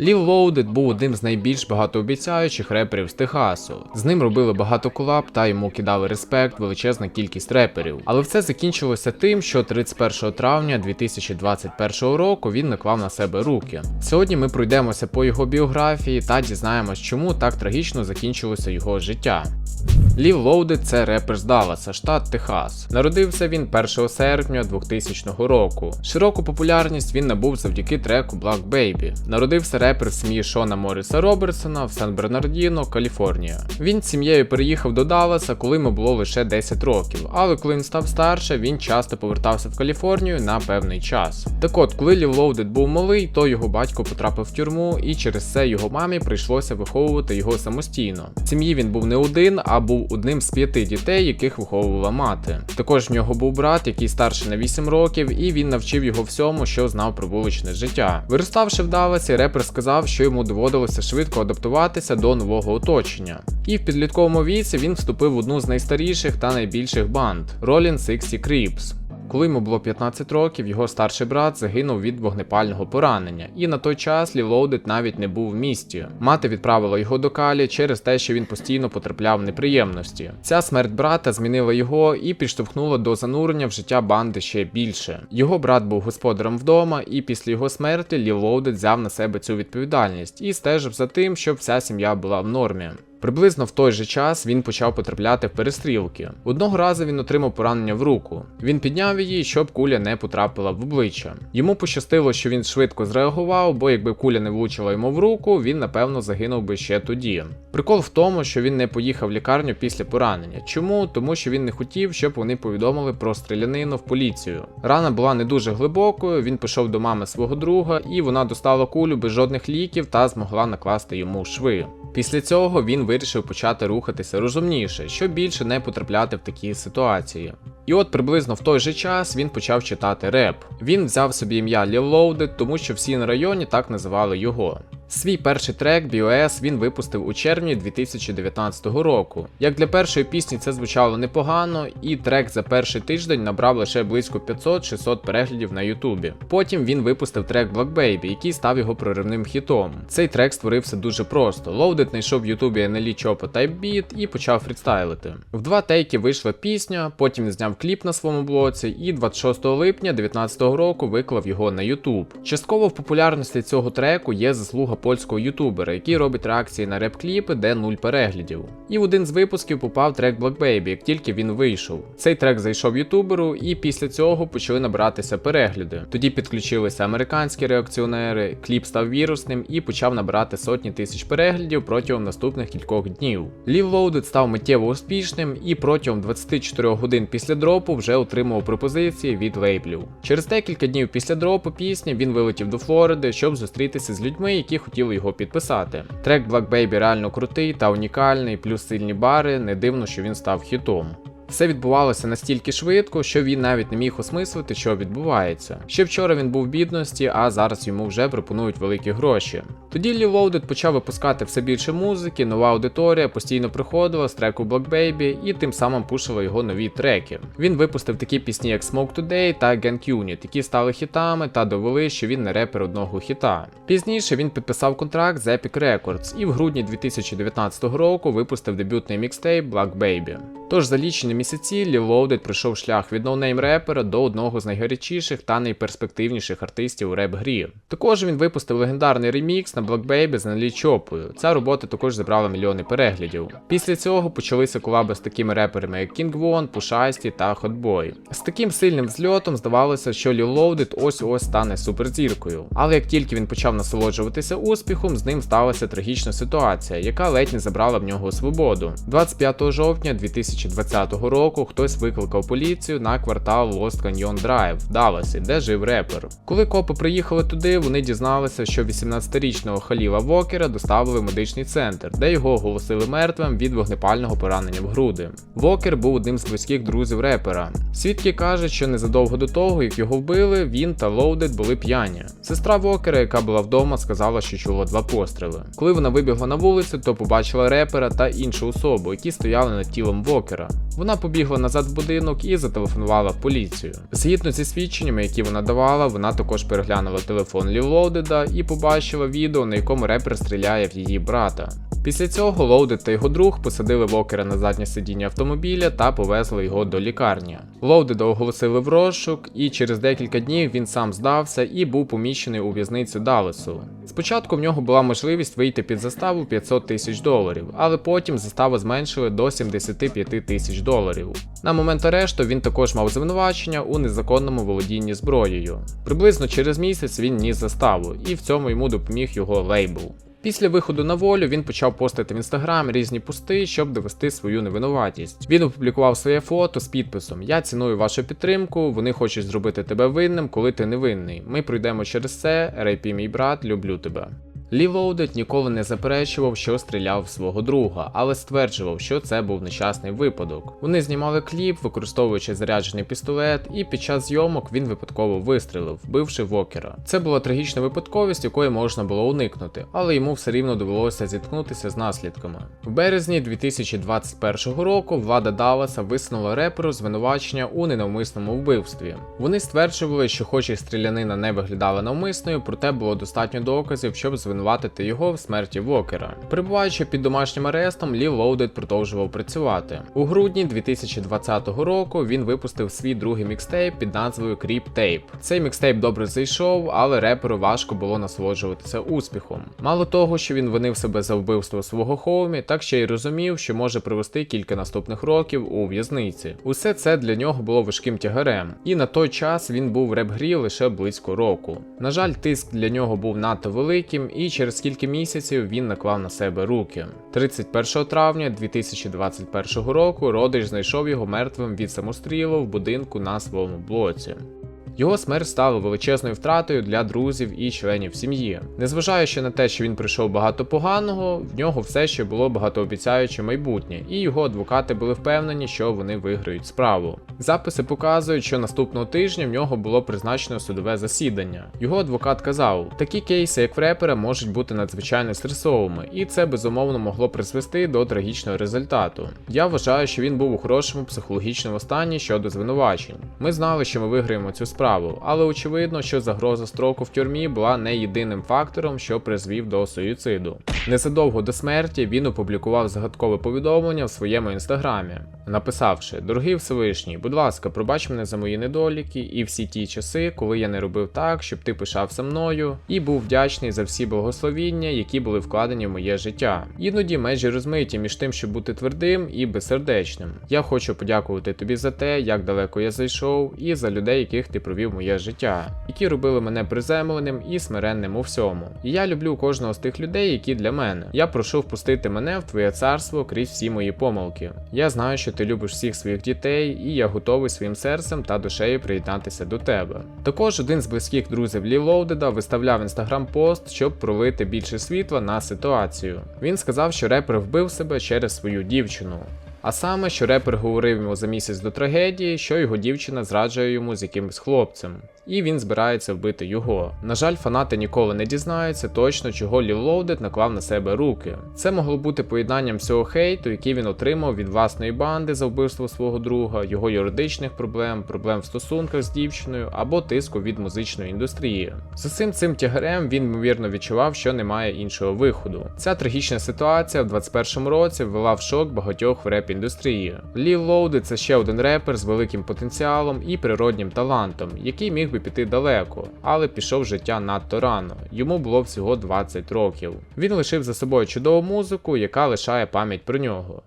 Lil Loaded був одним з найбільш багатообіцяючих реперів з Техасу. З ним робили багато колаб та йому кидали респект величезна кількість реперів. Але все закінчилося тим, що 31 травня 2021 року він наклав на себе руки. Сьогодні ми пройдемося по його біографії та дізнаємось, чому так трагічно закінчилося його життя. Лів Лоудед це репер з Далласа, штат Техас. Народився він 1 серпня 2000 року. Широку популярність він набув завдяки треку Black Baby. Народився репер сім'ї Шона Моріса Робертсона в Сан-Бернардіно, Каліфорнія. Він з сім'єю переїхав до Далласа, коли йому було лише 10 років, але коли він став старше, він часто повертався в Каліфорнію на певний час. Так от, коли Лів Лоудед був малий, то його батько потрапив в тюрму, і через це його мамі прийшлося виховувати його самостійно. В сім'ї він був не один, а був одним з п'яти дітей, яких виховувала мати. Також в нього був брат, який старший на 8 років, і він навчив його всьому, що знав про вуличне життя. Вироставши в Далласі, репер сказав, що йому доводилося швидко адаптуватися до нового оточення. І в підлітковому віці він вступив в одну з найстаріших та найбільших банд Rolling 60 Crips. Коли йому було 15 років, його старший брат загинув від вогнепального поранення, і на той час Лілоудед навіть не був в місті. Мати відправила його до Калі через те, що він постійно потрапляв в неприємності. Ця смерть брата змінила його і підштовхнула до занурення в життя банди ще більше. Його брат був господарем вдома, і після його смерті Лілоудед взяв на себе цю відповідальність і стежив за тим, щоб вся сім'я була в нормі. Приблизно в той же час він почав потрапляти в перестрілки. Одного разу він отримав поранення в руку. Він підняв її, щоб куля не потрапила в обличчя. Йому пощастило, що він швидко зреагував, бо якби куля не влучила йому в руку, він напевно загинув би ще тоді. Прикол в тому, що він не поїхав в лікарню після поранення. Чому? Тому що він не хотів, щоб вони повідомили про стрілянину в поліцію. Рана була не дуже глибокою. Він пішов до мами свого друга, і вона достала кулю без жодних ліків та змогла накласти йому шви. Після цього він вирішив почати рухатися розумніше, щоб більше не потрапляти в такі ситуації. І от приблизно в той же час він почав читати реп. Він взяв собі ім'я Лілоуди, тому що всі на районі так називали його. Свій перший трек BOS він випустив у червні 2019 року. Як для першої пісні це звучало непогано, і трек за перший тиждень набрав лише близько 500-600 переглядів на Ютубі. Потім він випустив трек Black Baby, який став його проривним хітом. Цей трек створився дуже просто. Loaded знайшов в Ютубі NLE Choppa Type Beat і почав фрістайлити. В два тейки вийшла пісня, потім він зняв кліп на своєму блоці, і 26 липня 2019 року виклав його на YouTube. Частково в популярності цього треку є заслуга польського ютубера, який робить реакції на реп-кліпи, де нуль переглядів. І в один з випусків попав трек Black Baby, як тільки він вийшов. Цей трек зайшов ютуберу, і після цього почали набиратися перегляди. Тоді підключилися американські реакціонери, кліп став вірусним і почав набирати сотні тисяч переглядів протягом наступних кількох днів. Live Loaded став миттєво успішним і протягом 24 годин після дропу вже отримував пропозиції від лейблів. Через декілька днів після дропу пісні він вилетів до Флориди, щоб зустрітися з людьми, які хотіли його підписати. Трек Black Baby реально крутий та унікальний, плюс сильні бари, не дивно, що він став хітом. Все відбувалося настільки швидко, що він навіть не міг осмислити, що відбувається. Ще вчора він був в бідності, а зараз йому вже пропонують великі гроші. Тоді Loaded почав випускати все більше музики, нова аудиторія постійно приходила з треку Black Baby і тим самим пушила його нові треки. Він випустив такі пісні, як Smoke Today та Gang Unit, які стали хітами та довели, що він не репер одного хіта. Пізніше він підписав контракт з Epic Records і в грудні 2019 року випустив дебютний мікстейп Black Baby. Тож за лічені місяці Loaded пройшов шлях від ноунейм репера до одного з найгарячіших та найперспективніших артистів у реп-грі. Також він випустив легендарний ремікс на Black Baby з Нелі Чопою. Ця робота також зібрала мільйони переглядів. Після цього почалися колаби з такими реперами, як King Von, Пушасті та Hotboy. З таким сильним взльотом здавалося, що Loaded ось ось стане суперзіркою. Але як тільки він почав насолоджуватися успіхом, з ним сталася трагічна ситуація, яка ледь не забрала в нього свободу. 25 жовтня 2020 року хтось викликав поліцію на квартал Lost Canyon Drive в Далласі, де жив репер. Коли копи приїхали туди, вони дізналися, що 18-річного Халіла Вокера доставили в медичний центр, де його оголосили мертвим від вогнепального поранення в груди. Вокер був одним з близьких друзів репера. Свідки кажуть, що незадовго до того, як його вбили, він та Лоудед були п'яні. Сестра Вокера, яка була вдома, сказала, що чула два постріли. Коли вона вибігла на вулицю, то побачила репера та іншу особу, які стояли над тілом Вокера. Вона побігла назад в будинок і зателефонувала поліцію. Згідно зі свідченнями, які вона давала, вона також переглянула телефон Лілоудеда і побачила відео, на якому репер стріляє в її брата. Після цього Лоудед та його друг посадили Вокера на заднє сидіння автомобіля та повезли його до лікарні. Лоудеда оголосили в розшук, і через декілька днів він сам здався і був поміщений у в'язницю Далласу. Спочатку в нього була можливість вийти під заставу 500 тисяч доларів, але потім заставу зменшили до 75 тисяч доларів. На момент арешту він також мав звинувачення у незаконному володінні зброєю. Приблизно через місяць він ніс заставу, і в цьому йому допоміг його лейбл. Після виходу на волю він почав постити в інстаграм різні пусти, щоб довести свою невинуватість. Він опублікував своє фото з підписом: Я ціную вашу підтримку, вони хочуть зробити тебе винним, коли ти невинний. Ми пройдемо через це. Рейпі, мій брат, люблю тебе. Лі Лоудед ніколи не заперечував, що стріляв в свого друга, але стверджував, що це був нещасний випадок. Вони знімали кліп, використовуючи заряджений пістолет, і під час зйомок він випадково вистрілив, вбивши Вокера. Це була трагічна випадковість, якої можна було уникнути, але йому все рівно довелося зіткнутися з наслідками. В березні 2021 року влада Далласа висунула реперу звинувачення у ненавмисному вбивстві. Вони стверджували, що хоч і стрілянина не виглядала навмисною, проте було достатньо доказів, щоб звинуватити його в смерті Вокера. Перебуваючи під домашнім арестом, Лі Лоудед продовжував працювати. У грудні 2020 року він випустив свій другий мікстейп під назвою Creep Tape. Цей мікстейп добре зайшов, але реперу важко було насолоджуватися успіхом. Мало того, що він винив себе за вбивство свого хоумі, так ще й розумів, що може провести кілька наступних років у в'язниці. Усе це для нього було важким тягарем, і на той час він був в реп-грі лише близько року. На жаль, тиск для нього був надто великим, і через кілька місяців він наклав на себе руки. 31 травня 2021 року родич знайшов його мертвим від самострілу в будинку на своєму блоці. Його смерть стала величезною втратою для друзів і членів сім'ї. Незважаючи на те, що він пройшов багато поганого, в нього все ще було багатообіцяюче майбутнє, і його адвокати були впевнені, що вони виграють справу. Записи показують, що наступного тижня в нього було призначено судове засідання. Його адвокат казав, такі кейси, як в репера, можуть бути надзвичайно стресовими, і це безумовно могло призвести до трагічного результату. Я вважаю, що він був у хорошому психологічному стані щодо звинувачень. Ми знали, що ми виграємо цю справу справу, але очевидно, що загроза строку в тюрмі була не єдиним фактором, що призвів до суїциду. Незадовго до смерті він опублікував загадкове повідомлення в своєму інстаграмі, написавши: Дорогий Всевишній, будь ласка, пробач мене за мої недоліки і всі ті часи, коли я не робив так, щоб ти пишався мною, і був вдячний за всі благословіння, які були вкладені в моє життя. Іноді межі розмиті між тим, щоб бути твердим і безсердечним. Я хочу подякувати тобі за те, як далеко я зайшов, і за людей, яких ти провів моє життя, які робили мене приземленим і смиренним у всьому. І я люблю кожного з тих людей, які для мене. Я прошу впустити мене в твоє царство крізь всі мої помилки. Я знаю, що ти любиш всіх своїх дітей, і я готовий своїм серцем та душею приєднатися до тебе. Також один з близьких друзів Лі Лоудеда виставляв інстаграм пост, щоб пролити більше світла на ситуацію. Він сказав, що репер вбив себе через свою дівчину. А саме, що репер говорив йому за місяць до трагедії, що його дівчина зраджує йому з якимось хлопцем, і він збирається вбити його. На жаль, фанати ніколи не дізнаються точно, чого Ліл Лоудед наклав на себе руки. Це могло бути поєднанням всього хейту, який він отримав від власної банди за вбивство свого друга, його юридичних проблем, проблем в стосунках з дівчиною або тиску від музичної індустрії. З усім цим тягарем він ймовірно відчував, що немає іншого виходу. Ця трагічна ситуація в 21-му році ввела в шок багатьох в реп індустрії. Ліл Лоуди це ще один репер з великим потенціалом і природнім талантом, який міг би піти далеко, але пішов життя надто рано. Йому було всього 20 років. Він лишив за собою чудову музику, яка лишає пам'ять про нього.